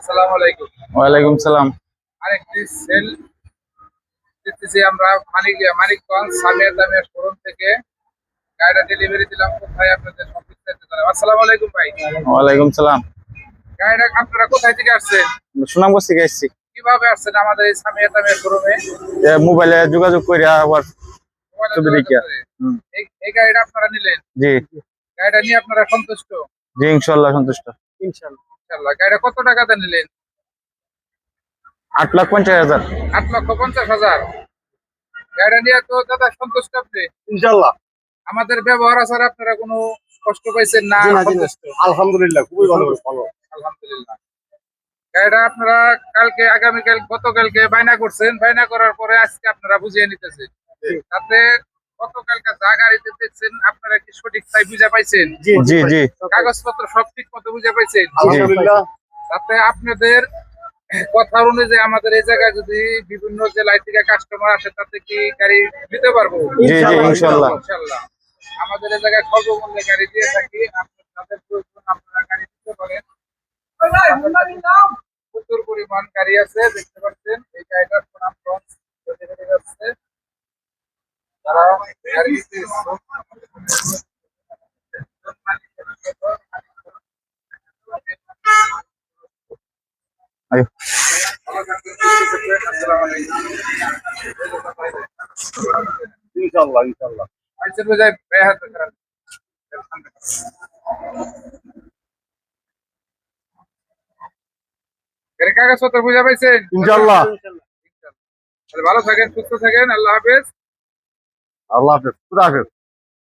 আসসালামু আলাইকুম। ওয়ালাইকুম সালাম। আরেকটি সেল দিতেছি আমরা মানিক মানিকগঞ্জ সামিয়া দামিয়া শোরুম থেকে। গাড়িটা ডেলিভারি দিলাম কোথায় আপনাদের জানাব আসসালামু আলাইকুম ভাই। ওয়ালাইকুম সালাম। গাড়িটা আপনারা কোথায় থেকে আসছেন? সুনামগঞ্জ থেকে এসেছি কীভাবে আসছেন আমাদের এই সামিয়া দামিয়া শোরুমে মোবাইলে যোগাযোগ করে আবার ছবি। হুম। এই এই গাড়িটা আপনারা নিলেন? জি। গাড়িটা নিয়ে আপনারা সন্তুষ্ট? জি ইনশাল্লাহ সন্তুষ্ট। ইনশাল্লাহ গাড়িটা কত টাকাতে নিলেন? আট লাখ পঞ্চাশ হাজার। আট লক্ষ পঞ্চাশ হাজার। গাড়িটা নিয়ে তো দাদা সন্তুষ্ট আপনি? ইনশাল্লাহ আমাদের ব্যবহার আসার আপনারা কোনো কষ্ট পাইছেন না? জি না। সন্তুষ্ট? আলহামদুলিল্লাহ খুবই ভালো ভালো। আলহামদুলিল্লাহ। গাড়িটা আপনারা কালকে আগামীকাল গতকালকে বায়না করছেন। বায়না করার পরে আজকে আপনারা বুঝিয়ে নিতেছেন। তাতে গতকালকে যা গাড়িতে দেখছেন আপনারা কি সঠিক তাই বুঝে পাইছেন? জি জি কাগজপত্র সব ঠিক মতো বুঝে পাইছেন? আলহামদুলিল্লাহ। তাতে আপনাদের কথা অনুযায়ী আমাদের এই জায়গায় যদি বিভিন্ন জেলায় থেকে কাস্টমার আসে তাতে কি গাড়ি দিতে পারব? জি জি ইনশাল্লাহ। ইনশাল্লাহ। আমাদের এই জায়গায় স্বল্পমূল্যে গাড়ি দিয়ে থাকি। আপনার তাদের প্রয়োজন আপনারা গাড়ি দিতে পারেন। প্রচুর পরিমাণ গাড়ি আছে দেখতে পাচ্ছেন। করেন এর কাগজপত্র বুঝা পাইছেন? ইনশাল্লাহ তাহলে ভালো থাকেন সুস্থ থাকেন আল্লাহ হাফেজ। আল্লাহ হাফেজ খুদা হাফেজ